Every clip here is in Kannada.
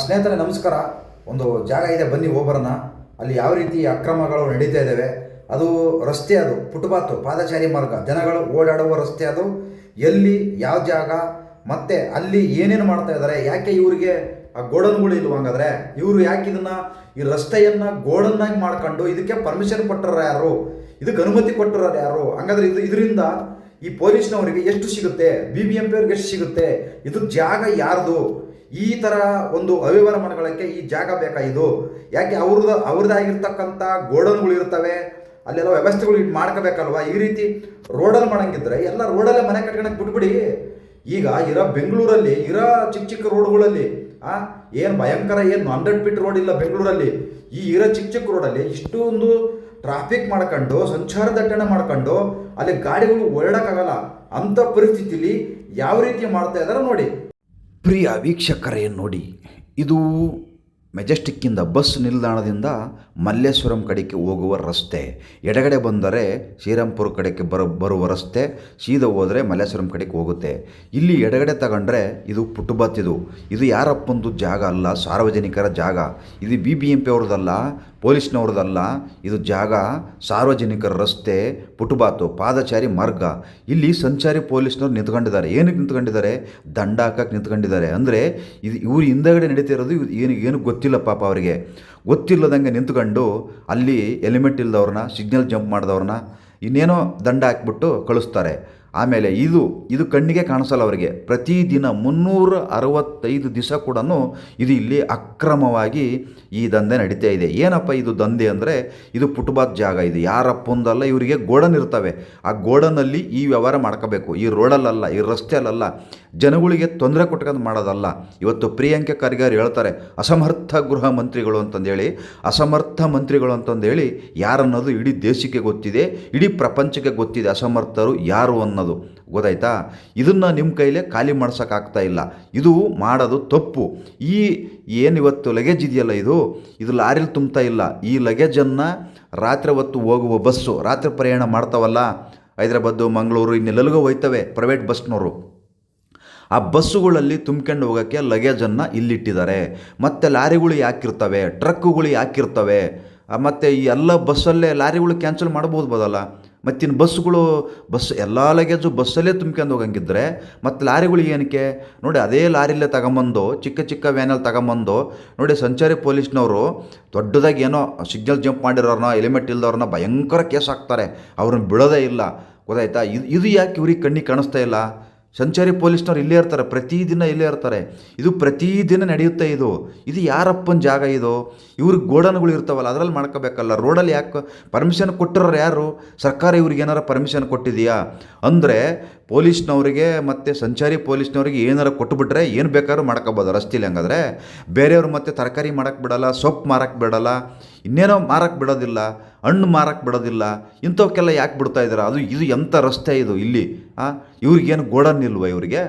ಸ್ನೇಹಿತರೆ, ನಮಸ್ಕಾರ. ಒಂದು ಜಾಗ ಇದೆ, ಬನ್ನಿ ಹೋಗ್ಬರೋಣ ಅಲ್ಲಿ ಯಾವ ರೀತಿ ಅಕ್ರಮಗಳು ನಡೀತಾ ಇದ್ದಾವೆ, ಅದು ರಸ್ತೆ ಅದು, ಫುಟ್ಪಾತು, ಪಾದಚಾರಿ ಮಾರ್ಗ. ಜನಗಳು ಓಡಾಡುವ ರಸ್ತೆ ಅದು. ಎಲ್ಲಿ, ಯಾವ ಜಾಗ, ಮತ್ತೆ ಅಲ್ಲಿ ಏನೇನು ಮಾಡ್ತಾ ಇದ್ದಾರೆ, ಯಾಕೆ ಇವರಿಗೆ ಆ ಗೋಡನ್ಗಳು ಇಲ್ವ ಹಂಗಾದ್ರೆ? ಇವರು ಯಾಕೆ ಇದನ್ನ, ಈ ರಸ್ತೆಯನ್ನ ಗೋಡನ್ನಾಗಿ ಮಾಡ್ಕೊಂಡು ಇದಕ್ಕೆ ಪರ್ಮಿಷನ್ ಕೊಟ್ಟರ ಯಾರು? ಇದಕ್ಕೆ ಅನುಮತಿ ಕೊಟ್ಟರ ಯಾರು? ಹಂಗಾದ್ರೆ ಇದು ಇದರಿಂದ ಈ ಪೊಲೀಸ್ನವರಿಗೆ ಎಷ್ಟು ಸಿಗುತ್ತೆ? ಬಿ ಬಿ ಎಂ ಪಿ ಅವ್ರಿಗೆ ಎಷ್ಟು ಸಿಗುತ್ತೆ? ಇದು ಜಾಗ ಯಾರ್ದು? ಈ ಥರ ಒಂದು ಅವಿವರ ಮನಗಳಕ್ಕೆ ಈ ಜಾಗ ಬೇಕಾ ಇದು ಯಾಕೆ ಅವ್ರದ್ದು ಅವ್ರದ್ದಾಗಿರ್ತಕ್ಕಂಥ ಗೋಡನ್ಗಳು ಇರ್ತವೆ, ಅಲ್ಲೆಲ್ಲ ವ್ಯವಸ್ಥೆಗಳು ಇಟ್ಟು ಮಾಡ್ಕೋಬೇಕಲ್ವಾ? ಈ ರೀತಿ ರೋಡಲ್ಲಿ ಮಾಡಂಗಿದ್ರೆ ಎಲ್ಲ ರೋಡಲ್ಲೇ ಮನೆ ಕಟ್ಕೊಳಕ್ಕೆ ಬಿಟ್ಬಿಡಿ. ಈಗ ಇರೋ ಬೆಂಗಳೂರಲ್ಲಿ, ಇರೋ ಚಿಕ್ಕ ಚಿಕ್ಕ ರೋಡ್ಗಳಲ್ಲಿ, ಆ, ಏನು ಭಯಂಕರ, ಏನು ಹಂಡ್ರೆಡ್ ಫೀಟ್ ರೋಡ್ ಇಲ್ಲ ಬೆಂಗಳೂರಲ್ಲಿ, ಈ ಇರೋ ಚಿಕ್ಕ ಚಿಕ್ಕ ರೋಡಲ್ಲಿ ಇಷ್ಟೊಂದು ಟ್ರಾಫಿಕ್ ಮಾಡ್ಕೊಂಡು, ಸಂಚಾರ ದಟ್ಟಣೆ ಮಾಡ್ಕೊಂಡು, ಅಲ್ಲಿ ಗಾಡಿಗಳು ಓಡಾಡೋಕ್ಕಾಗಲ್ಲ. ಅಂಥ ಪರಿಸ್ಥಿತಿಲಿ ಯಾವ ರೀತಿ ಮಾಡ್ತಾ ಇದ್ದಾರೆ ನೋಡಿ. ಪ್ರಿಯ ವೀಕ್ಷಕರೇ ನೋಡಿ ಇದು ಮೆಜೆಸ್ಟಿಕ್ಕಿಂದ ಬಸ್ ನಿಲ್ದಾಣದಿಂದ ಮಲ್ಲೇಶ್ವರಂ ಕಡೆಗೆ ಹೋಗುವ ರಸ್ತೆ. ಎಡಗಡೆ ಬಂದರೆ ಶ್ರೀರಾಮ್ಪುರ ಕಡೆಗೆ ಬರೋ, ಬರುವ ರಸ್ತೆ, ಸೀದಾ ಹೋದರೆ ಮಲ್ಲೇಶ್ವರಂ ಕಡೆಗೆ ಹೋಗುತ್ತೆ. ಇಲ್ಲಿ ಎಡಗಡೆ ತಗೊಂಡ್ರೆ ಇದು ಪುಟ್ಟಬತ್ ಇದು ಯಾರಪ್ಪಂದು ಜಾಗ ಅಲ್ಲ, ಸಾರ್ವಜನಿಕರ ಜಾಗ. ಇದು ಬಿ ಬಿ ಎಂ ಪಿ ಅವ್ರದ್ದಲ್ಲ ಪೊಲೀಸ್ನವ್ರದ್ದಲ್ಲ ಇದು ಜಾಗ ಸಾರ್ವಜನಿಕರ ರಸ್ತೆ ಪುಟುಬಾತು ಪಾದಚಾರಿ ಮಾರ್ಗ. ಇಲ್ಲಿ ಸಂಚಾರಿ ಪೊಲೀಸ್ನವ್ರು ನಿಂತ್ಕೊಂಡಿದ್ದಾರೆ. ಏನಕ್ಕೆ ನಿಂತ್ಕೊಂಡಿದ್ದಾರೆ? ದಂಡ ಹಾಕಕ್ಕೆ ನಿಂತ್ಕೊಂಡಿದ್ದಾರೆ. ಅಂದರೆ ಇದು ಇವ್ರು ಹಿಂದಗಡೆ ನಡೀತಿರೋದು ಏನು ಏನು ಗೊತ್ತಿಲ್ಲ ಪಾಪ ಅವರಿಗೆ. ಗೊತ್ತಿಲ್ಲದಂಗೆ ನಿಂತ್ಕೊಂಡು ಅಲ್ಲಿ ಹೆಲ್ಮೆಟ್ ಇಲ್ಲದವ್ರನ್ನ ಸಿಗ್ನಲ್ ಜಂಪ್ ಮಾಡಿದವ್ರನ್ನ ಇನ್ನೇನೋ ದಂಡ ಹಾಕ್ಬಿಟ್ಟು ಕಳಿಸ್ತಾರೆ. ಆಮೇಲೆ ಇದು ಇದು ಕಣ್ಣಿಗೆ ಕಾಣಿಸಲ್ಲ ಅವರಿಗೆ. ಪ್ರತಿದಿನ ಮುನ್ನೂರ ಅರವತ್ತೈದು ದಿವಸ ಕೂಡ ಇದು ಇಲ್ಲಿ ಅಕ್ರಮವಾಗಿ ಈ ದಂಧೆ ನಡೀತಾ ಇದೆ. ಏನಪ್ಪ ಇದು ದಂಧೆ ಅಂದರೆ, ಇದು ಪುಟ್ಬಾತ್ ಜಾಗ ಇದು. ಯಾರಪ್ಪಂದಲ್ಲ ಇವರಿಗೆ ಗೋಡನ್ ಇರ್ತವೆ. ಆ ಗೋಡನಲ್ಲಿ ಈ ವ್ಯವಹಾರ ಮಾಡ್ಕೋಬೇಕು. ಈ ರೋಡಲ್ಲಲ್ಲ, ಈ ರಸ್ತೆಯಲ್ಲ ಜನಗಳಿಗೆ ತೊಂದರೆ ಕೊಟ್ಕೊಂಡು ಮಾಡೋದಲ್ಲ. ಇವತ್ತು ಪ್ರಿಯಾಂಕ ಖರ್ಗೆ ಹೇಳ್ತಾರೆ, ಅಸಮರ್ಥ ಗೃಹ ಮಂತ್ರಿಗಳು ಅಂತಂದೇಳಿ. ಅಸಮರ್ಥ ಮಂತ್ರಿಗಳು ಅಂತಂದೇಳಿ ಯಾರನ್ನೋದು ಇಡೀ ದೇಶಕ್ಕೆ ಗೊತ್ತಿದೆ, ಇಡೀ ಪ್ರಪಂಚಕ್ಕೆ ಗೊತ್ತಿದೆ. ಅಸಮರ್ಥರು ಯಾರು ಅನ್ನೋದು. ಗೊತ್ತಾಯ್ತಾ? ಇದನ್ನು ನಿಮ್ಮ ಕೈಲೇ ಖಾಲಿ ಮಾಡ್ಸೋಕ್ಕಾಗ್ತಾ ಇಲ್ಲ. ಇದು ಮಾಡೋದು ತಪ್ಪು. ಈ ಏನಿವತ್ತು ಲಗೇಜ್ ಇದೆಯಲ್ಲ ಇದು? ಇದು ಲಾರಿಲಿ ತುಂಬ್ತಾ ಇಲ್ಲ. ಈ ಲಗೇಜನ್ನು ರಾತ್ರಿ ಹೊತ್ತು ಹೋಗುವ ಬಸ್ಸು ರಾತ್ರಿ ಪ್ರಯಾಣ ಮಾಡ್ತಾವಲ್ಲ? ಹೈದ್ರಾಬಾದು, ಮಂಗಳೂರು ಇನ್ನೆಲ್ಲಗೂ ಹೋಯ್ತವೆ ಪ್ರೈವೇಟ್ ಬಸ್ನವರು ಆ ಬಸ್ಸುಗಳಲ್ಲಿ ತುಂಬ್ಕೊಂಡು ಹೋಗೋಕ್ಕೆ ಲಗೇಜನ್ನು ಇಲ್ಲಿಟ್ಟಿದ್ದಾರೆ. ಮತ್ತು ಲಾರಿಗಳು ಯಾಕಿರ್ತವೆ? ಟ್ರಕ್ಕುಗಳು ಯಾಕಿರ್ತವೆ? ಮತ್ತು ಈ ಎಲ್ಲ ಬಸ್ಸಲ್ಲೇ ಲಾರಿಗಳು ಕ್ಯಾನ್ಸಲ್ ಮಾಡ್ಬೋದು ಬೋದಲ್ಲ ಮತ್ತಿನ್ನು ಬಸ್ಸುಗಳು, ಬಸ್ ಎಲ್ಲ ಲಗೇಜು ಬಸ್ಸಲ್ಲೇ ತುಂಬ್ಕೊಂಡು ಹೋಗಂಗಿದ್ರೆ ಮತ್ತು ಲಾರಿಗಳು ಏನಕ್ಕೆ? ನೋಡಿ ಅದೇ ಲಾರಿಲ್ಲೇ ತಗೊಂಬಂದು, ಚಿಕ್ಕ ಚಿಕ್ಕ ವ್ಯಾನಲ್ಲಿ ತಗೊಂಬಂದು, ನೋಡಿ ಸಂಚಾರಿ ಪೊಲೀಸ್ನವರು ದೊಡ್ಡದಾಗಿ ಏನೋ ಸಿಗ್ನಲ್ ಜಂಪ್ ಮಾಡಿರೋರನ್ನ ಎಲಿಮೆಂಟ್ ಇಲ್ದವ್ರನ್ನ ಭಯಂಕರ ಕೇಸ್ ಹಾಕ್ತಾರೆ. ಅವ್ರನ್ನ ಬಿಡೋದೇ ಇಲ್ಲ. ಗೊತ್ತಾಯ್ತಾ? ಇದು ಇದು ಯಾಕೆ ಇವ್ರಿಗೆ ಕಣ್ಣಿಗೆ ಕಾಣಿಸ್ತಾ ಇಲ್ಲ? ಸಂಚಾರಿ ಪೊಲೀಸ್ನವ್ರು ಇಲ್ಲೇ ಇರ್ತಾರೆ, ಪ್ರತಿದಿನ ಇಲ್ಲೇ ಇರ್ತಾರೆ. ಇದು ಪ್ರತಿದಿನ ನಡೆಯುತ್ತೆ ಇದು. ಇದು ಯಾರಪ್ಪನ ಜಾಗ ಇದು? ಇವ್ರಿಗೆ ಗೋಡನ್ಗಳು ಇರ್ತಾವಲ್ಲ, ಅದರಲ್ಲಿ ಮಾಡ್ಕೋಬೇಕಲ್ಲ. ರೋಡಲ್ಲಿ ಯಾಕೆ ಪರ್ಮಿಷನ್ ಕೊಟ್ಟಿರೋರು ಯಾರು? ಸರ್ಕಾರ ಇವ್ರಿಗೆ ಏನಾರು ಪರ್ಮಿಷನ್ ಕೊಟ್ಟಿದೆಯಾ? ಅಂದರೆ ಪೊಲೀಸ್ನವರಿಗೆ ಮತ್ತು ಸಂಚಾರಿ ಪೊಲೀಸ್ನವ್ರಿಗೆ ಏನಾರು ಕೊಟ್ಟುಬಿಟ್ರೆ ಏನು ಬೇಕಾದ್ರೂ ಮಾಡ್ಕೋಬೋದು ರಸ್ತೆಲಿ ಹಂಗಾದ್ರೆ. ಬೇರೆಯವ್ರು ಮತ್ತೆ ತರಕಾರಿ ಮಾಡೋಕ್ಕೆ ಬಿಡಲ್ಲ, ಸೊಪ್ಪು ಮಾರಕ್ಕೆ ಬಿಡಲ್ಲ. ಇನ್ನೇನೋ ಮಾರಕ್ಕೆ ಬಿಡೋದಿಲ್ಲ, ಹಣ್ಣು ಮಾರಕ್ಕೆ ಬಿಡೋದಿಲ್ಲ, ಇಂಥವಕ್ಕೆಲ್ಲ ಯಾಕೆ ಬಿಡ್ತಾ ಇದ್ದಾರೆ? ಅದು ಇದು ಎಂಥ ರಸ್ತೆ ಇದು ಇಲ್ಲಿ ಇವ್ರಿಗೇನು ಗೋಡನ್ ಇಲ್ವ ಇವರಿಗೆ?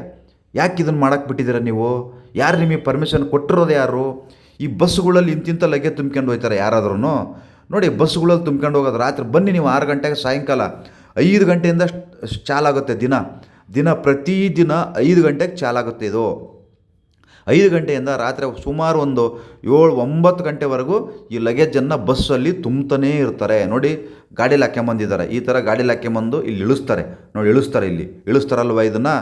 ಯಾಕೆ ಇದನ್ನು ಮಾಡಕ್ಕೆ ಬಿಟ್ಟಿದ್ದೀರ ನೀವು? ಯಾರು ನಿಮಗೆ ಪರ್ಮಿಷನ್ ಕೊಟ್ಟಿರೋದು ಯಾರು? ಈ ಬಸ್ಸುಗಳಲ್ಲಿ ಇಂತಿಂಥ ಲಗ್ಗೆ ತುಂಬ್ಕೊಂಡು ಹೋಗ್ತಾರೆ ಯಾರಾದ್ರೂ ನೋಡಿ, ಬಸ್ಸುಗಳಲ್ಲಿ ತುಂಬ್ಕೊಂಡು ಹೋಗೋದು ರಾತ್ರಿ, ಬನ್ನಿ ನೀವು ಆರು ಗಂಟೆಗೆ ಸಾಯಂಕಾಲ. ಐದು ಗಂಟೆಯಿಂದ ಚಾಲಾಗುತ್ತೆ ದಿನ. ದಿನ ಪ್ರತಿದಿನ ಐದು ಗಂಟೆಗೆ ಚಾಲಾಗುತ್ತೆ ಇದು. ಐದು ಗಂಟೆಯಿಂದ ರಾತ್ರಿ ಸುಮಾರು ಒಂದು ಏಳು, ಒಂಬತ್ತು ಗಂಟೆವರೆಗೂ ಈ ಲಗೇಜನ್ನು ಬಸ್ಸಲ್ಲಿ ತುಂಬ್ತಾನೇ ಇರ್ತಾರೆ. ನೋಡಿ ಗಾಡೀಲಿ ಹಾಕ್ಕೊಂಬಂದಿದ್ದಾರೆ ಈ ಥರ ಗಾಡೀಲಿ ಹಾಕ್ಕೊಂಬಂದು ಇಲ್ಲಿ ಇಳಿಸ್ತಾರೆ. ನೋಡಿ, ಇಳಿಸ್ತಾರೆ ಇಲ್ಲಿ. ಇಳಿಸ್ತಾರಲ್ವ ಇದನ್ನು?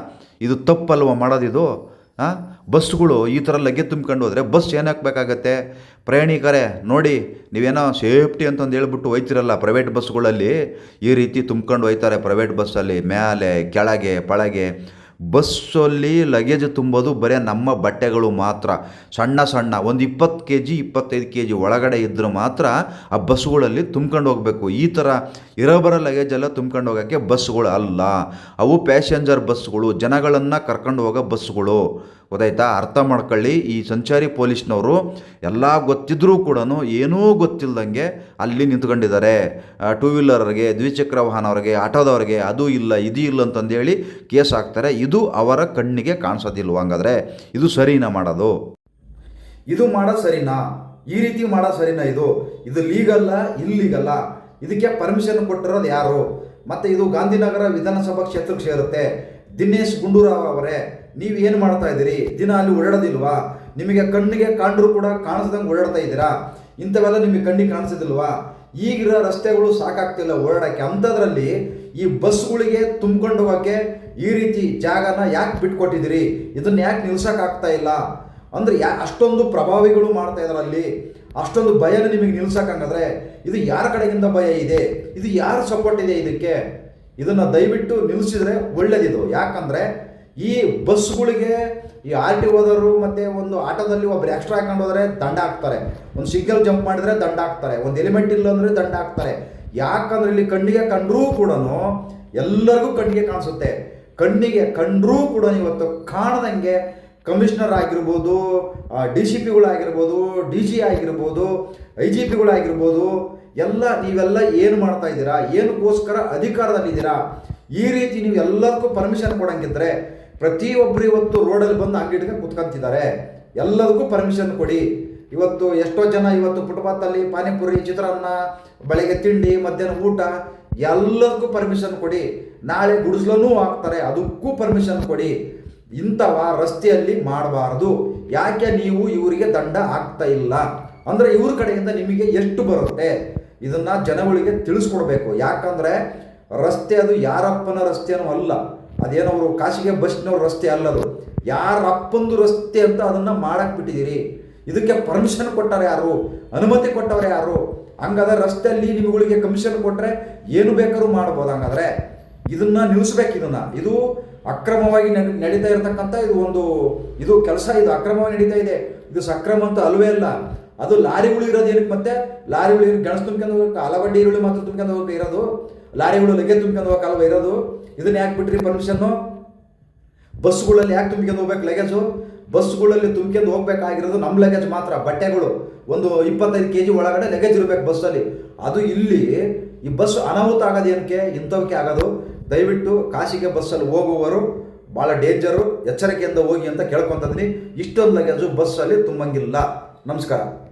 ಇದು ತಪ್ಪಲ್ವ ಮಾಡೋದಿದು ಹಾಂ ಬಸ್ಗಳು ಈ ಥರ ಲಗೇಜ್ ತುಂಬ್ಕೊಂಡು ಹೋದರೆ ಬಸ್ ಏನು ಹಾಕ್ಬೇಕಾಗತ್ತೆ? ಪ್ರಯಾಣಿಕರೇ, ನೋಡಿ, ನೀವೇನೋ ಸೇಫ್ಟಿ ಅಂತಂದು ಹೇಳ್ಬಿಟ್ಟು ಹೋಯ್ತಿರಲ್ಲ ಪ್ರೈವೇಟ್ ಬಸ್ಗಳಲ್ಲಿ ಈ ರೀತಿ ತುಂಬ್ಕೊಂಡು ಹೋಯ್ತಾರೆ ಪ್ರೈವೇಟ್ ಬಸ್ಸಲ್ಲಿ ಮೇಲೆ, ಕೆಳಗೆ, ಪಳಗೆ. ಬಸ್ಸಲ್ಲಿ ಲಗೇಜ್ ತುಂಬೋದು, ಬರೀ ನಮ್ಮ ಬಟ್ಟೆಗಳು ಮಾತ್ರ. ಸಣ್ಣ ಸಣ್ಣ, ಒಂದು ಇಪ್ಪತ್ತು ಕೆ ಜಿ ಇಪ್ಪತ್ತೈದು ಕೆ ಜಿ ಒಳಗಡೆ ಇದ್ದರೆ ಮಾತ್ರ ಆ ಬಸ್ಸುಗಳಲ್ಲಿ ತುಂಬ್ಕೊಂಡು ಹೋಗಬೇಕು. ಈ ಥರ ಇರೋಬರ ಲಗೇಜ್ ಎಲ್ಲ ತುಂಬ್ಕೊಂಡು ಹೋಗೋಕ್ಕೆ ಬಸ್ಸುಗಳು ಅಲ್ಲ. ಅವು ಪ್ಯಾಸೆಂಜರ್ ಬಸ್ಸುಗಳು, ಜನಗಳನ್ನು ಕರ್ಕೊಂಡು ಹೋಗೋ ಬಸ್ಸುಗಳು. ಗೊತ್ತಾಯ್ತಾ? ಅರ್ಥ ಮಾಡ್ಕೊಳ್ಳಿ. ಈ ಸಂಚಾರಿ ಪೊಲೀಸ್ನವರು ಎಲ್ಲ ಗೊತ್ತಿದ್ರೂ ಕೂಡ ಏನೂ ಗೊತ್ತಿಲ್ಲದಂಗೆ ಅಲ್ಲಿ ನಿಂತ್ಕೊಂಡಿದ್ದಾರೆ. ಟೂ ವೀಲರ್ಗೆ ದ್ವಿಚಕ್ರ ವಾಹನವ್ರಿಗೆ, ಆಟೋದವ್ರಿಗೆ ಅದು ಇಲ್ಲ, ಇದು ಇಲ್ಲ ಅಂತಂದೇಳಿ ಕೇಸ್ ಹಾಕ್ತಾರೆ. ಇದು ಅವರ ಕಣ್ಣಿಗೆ ಕಾಣಿಸೋದಿಲ್ವ ಹಂಗಾದ್ರೆ? ಇದು ಸರಿನಾ ಮಾಡೋದು? ಇದು ಮಾಡೋದು ಸರಿನಾ? ಈ ರೀತಿ ಮಾಡೋದು ಸರಿನಾ ಇದು? ಇದು ಲೀಗಲ್ಲ? ಇಲ್ಲೀಗಲ್ಲ? ಇದಕ್ಕೆ ಪರ್ಮಿಷನ್ ಕೊಟ್ಟಿರೋದು ಯಾರು? ಮತ್ತು ಇದು ಗಾಂಧಿನಗರ ವಿಧಾನಸಭಾ ಕ್ಷೇತ್ರಕ್ಕೆ ಸೇರುತ್ತೆ. ದಿನೇಶ್ ಗುಂಡೂರಾವ್ ಅವರೇ. ನೀವು ಏನು ಮಾಡ್ತಾ ಇದ್ದೀರಿ? ದಿನ ಅಲ್ಲಿ ಓಡಾಡೋದಿಲ್ವಾ? ನಿಮಗೆ ಕಣ್ಣಿಗೆ ಕಾಣ್ರೂ ಕೂಡ ಕಾಣಿಸ್ದಂಗೆ ಓಡಾಡ್ತಾ ಇದ್ದೀರಾ? ಇಂಥವೆಲ್ಲ ನಿಮಗೆ ಕಣ್ಣಿಗೆ ಕಾಣಿಸೋದಿಲ್ವಾ ಈಗಿರೋ ರಸ್ತೆಗಳು ಸಾಕಾಗ್ತಿಲ್ಲ ಓಡಾಡೋಕ್ಕೆ. ಅಂಥದ್ರಲ್ಲಿ ಈ ಬಸ್ಗಳಿಗೆ ತುಂಬ್ಕೊಂಡು ಹೋಗೋಕ್ಕೆ ಈ ರೀತಿ ಜಾಗನ ಯಾಕೆ ಬಿಟ್ಕೊಟ್ಟಿದ್ದೀರಿ? ಇದನ್ನ ಯಾಕೆ ನಿಲ್ಸೋಕ್ಕಾಗ್ತಾ ಇಲ್ಲ? ಅಂದರೆ ಯಾ, ಅಷ್ಟೊಂದು ಪ್ರಭಾವಿಗಳು ಮಾಡ್ತಾ ಇದ್ದಾರೆ ಅಲ್ಲಿ. ಅಷ್ಟೊಂದು ಭಯನ ನಿಮಗೆ ನಿಲ್ಸಕ್ಕಂಗಾದ್ರೆ ಇದು ಯಾರ ಕಡೆಗಿಂದ ಭಯ ಇದೆ? ಇದು ಯಾರು ಸಪೋರ್ಟ್ ಇದೆ ಇದಕ್ಕೆ? ಇದನ್ನು ದಯವಿಟ್ಟು ನಿಲ್ಲಿಸಿದ್ರೆ ಒಳ್ಳೇದಿದು. ಯಾಕಂದ್ರೆ ಈ ಬಸ್ಗಳಿಗೆ ಈ ಆರ್ ಟಿ ಓದವರು ಮತ್ತೆ ಒಂದು ಆಟೋದಲ್ಲಿ ಒಬ್ರು ಎಕ್ಸ್ಟ್ರಾ ಹಾಕೊಂಡು ಹೋದ್ರೆ ದಂಡ ಹಾಕ್ತಾರೆ. ಒಂದು ಸಿಗ್ನಲ್ ಜಂಪ್ ಮಾಡಿದ್ರೆ ದಂಡ ಹಾಕ್ತಾರೆ. ಒಂದು ಎಲಿಮೆಂಟ್ ಇಲ್ಲ ಅಂದರೆ ದಂಡ ಹಾಕ್ತಾರೆ. ಯಾಕಂದ್ರೆ ಇಲ್ಲಿ ಕಣ್ಣಿಗೆ ಕಂಡರೂ ಕೂಡ ಎಲ್ಲರಿಗೂ ಕಣ್ಣಿಗೆ ಕಾಣಿಸುತ್ತೆ. ಕಣ್ಣಿಗೆ ಕಂಡರೂ ಕೂಡ ಇವತ್ತು ಕಾಣದಂಗೆ ಕಮಿಷನರ್ ಆಗಿರ್ಬೋದು ಡಿ ಸಿ ಪಿಗಳಾಗಿರ್ಬೋದು ಡಿ ಜಿ ಆಗಿರ್ಬೋದು ಐ ಜಿ ಪಿಗಳಾಗಿರ್ಬೋದು ಎಲ್ಲ ನೀವೆಲ್ಲ ಏನು ಮಾಡ್ತಾ ಇದ್ದೀರಾ? ಏನಕ್ಕೋಸ್ಕರ ಅಧಿಕಾರದಲ್ಲಿದ್ದೀರಾ? ಈ ರೀತಿ ನೀವು ಎಲ್ಲದಕ್ಕೂ ಪರ್ಮಿಷನ್ ಕೊಡಂಗಿದ್ರೆ ಪ್ರತಿಯೊಬ್ಬರು ಇವತ್ತು ರೋಡಲ್ಲಿ ಬಂದು ಅಂಗಡಿಗೆ ಕುತ್ಕೊಂತಿದ್ದಾರೆ. ಎಲ್ಲದಕ್ಕೂ ಪರ್ಮಿಷನ್ ಕೊಡಿ. ಇವತ್ತು ಎಷ್ಟೋ ಜನ ಇವತ್ತು ಫುಟ್ಪಾತಲ್ಲಿ ಪಾನಿಪುರಿ, ಚಿತ್ರಾನ್ನ, ಬೆಳಗ್ಗೆ ತಿಂಡಿ, ಮಧ್ಯಾಹ್ನ ಊಟ, ಎಲ್ಲದಕ್ಕೂ ಪರ್ಮಿಷನ್ ಕೊಡಿ. ನಾಳೆ ಗುಡಿಸ್ಲೂ ಹಾಕ್ತಾರೆ ಅದಕ್ಕೂ ಪರ್ಮಿಷನ್ ಕೊಡಿ. ಇಂಥವ ರಸ್ತೆಯಲ್ಲಿ ಮಾಡಬಾರದು. ಯಾಕೆ ನೀವು ಇವರಿಗೆ ದಂಡ ಆಗ್ತಾ ಇಲ್ಲ? ಅಂದರೆ ಇವ್ರ ಕಡೆಯಿಂದ ನಿಮಗೆ ಎಷ್ಟು ಬರುತ್ತೆ? ಇದನ್ನು ಜನಗಳಿಗೆ ತಿಳಿಸ್ಕೊಡ್ಬೇಕು. ಯಾಕಂದರೆ ರಸ್ತೆ ಅದು ಯಾರಪ್ಪನ ರಸ್ತೆಯೂ ಅಲ್ಲ. ಅದೇನೋ ಅವರು ಕಾಶಿಗೆ ಬಸ್ನವ್ರ ರಸ್ತೆ ಅಲ್ಲದು. ಯಾರಪ್ಪಂದು ರಸ್ತೆ ಅಂತ ಅದನ್ನು ಮಾಡಕ್ಕೆ ಬಿಟ್ಟಿದ್ದೀರಿ. ಇದಕ್ಕೆ ಪರ್ಮಿಷನ್ ಕೊಟ್ಟಾರೆ ಯಾರು? ಅನುಮತಿ ಕೊಟ್ಟವ್ರೆ ಯಾರು? ಹಂಗಾದ್ರೆ ರಸ್ತೆಯಲ್ಲಿ ನಿಮ್ಗಳಿಗೆ ಕಮಿಷನ್ ಕೊಟ್ಟರೆ ಏನು ಬೇಕಾದ್ರೂ ಮಾಡ್ಬೋದು ಹಂಗಾದ್ರೆ. ಇದನ್ನ ನಿಲ್ಲಿಸ್ಬೇಕು ಇದನ್ನ. ಇದು ಅಕ್ರಮವಾಗಿ ನಡೆ- ನಡೀತಾ ಇರತಕ್ಕಂಥ ಇದು ಒಂದು, ಇದು ಕೆಲಸ, ಇದು ಅಕ್ರಮವಾಗಿ ನಡೀತಾ ಇದೆ. ಇದು ಸಕ್ರಮ ಅಂತ ಅಲ್ವೇ ಅಲ್ಲ. ಅದು ಲಾರಿಗಳು ಇರೋದು ಏನಕ್ಕೆ ಮತ್ತೆ? ಲಾರಿಗಳು ಗಣಸ್ ತುಂಬ್ಕೊಂಡು ಹೋಗಕ್ಕೆ ಆಲಗಡ್ಡಿ ಈರುಳ್ಳಿ ಮಾತ್ರ ತುಂಬ್ಕೊಂಡು ಹೋಗಕ್ಕೆ ಇರೋದು. ಲಾರಿಗಳು ಲಗ್ಗೆ ತುಂಬ್ಕೊಂಡು ಕಾಲ ಇರೋದು. ಇದನ್ನ ಯಾಕೆ ಬಿಟ್ರಿ ಪರ್ಮಿಷನ್ನು ಬಸ್ಗಳಲ್ಲಿ ಯಾಕೆ ತುಂಬಿಕೊಂಡು ಹೋಗ್ಬೇಕು ಲಗೇಜು ಬಸ್ಗಳಲ್ಲಿ ತುಂಬಿಕೊಂಡು ಹೋಗ್ಬೇಕಾಗಿರೋದು ನಮ್ಮ ಲಗೇಜ್ ಮಾತ್ರ, ಬಟ್ಟೆಗಳು. ಒಂದು ಇಪ್ಪತ್ತೈದು ಕೆ ಜಿ ಒಳಗಡೆ ಲಗೇಜ್ ಇರಬೇಕು ಬಸ್ಸಲ್ಲಿ. ಅದು ಇಲ್ಲಿ, ಈ ಬಸ್ ಅನಾಹುತ ಆಗೋದು ಏನಕ್ಕೆ? ಇಂಥವಕ್ಕೆ ಆಗೋದು. ದಯವಿಟ್ಟು ಕಾಶಿಗೆ ಬಸ್ಸಲ್ಲಿ ಹೋಗುವವರು ಭಾಳ ಡೇಂಜರು, ಎಚ್ಚರಿಕೆಯಿಂದ ಹೋಗಿ ಅಂತ ಕೇಳ್ಕೊತಂದ್ರಿ. ಇಷ್ಟೊಂದು ಲಗೇಜು ಬಸ್ಸಲ್ಲಿ ತುಂಬಂಗಿಲ್ಲ. ನಮಸ್ಕಾರ.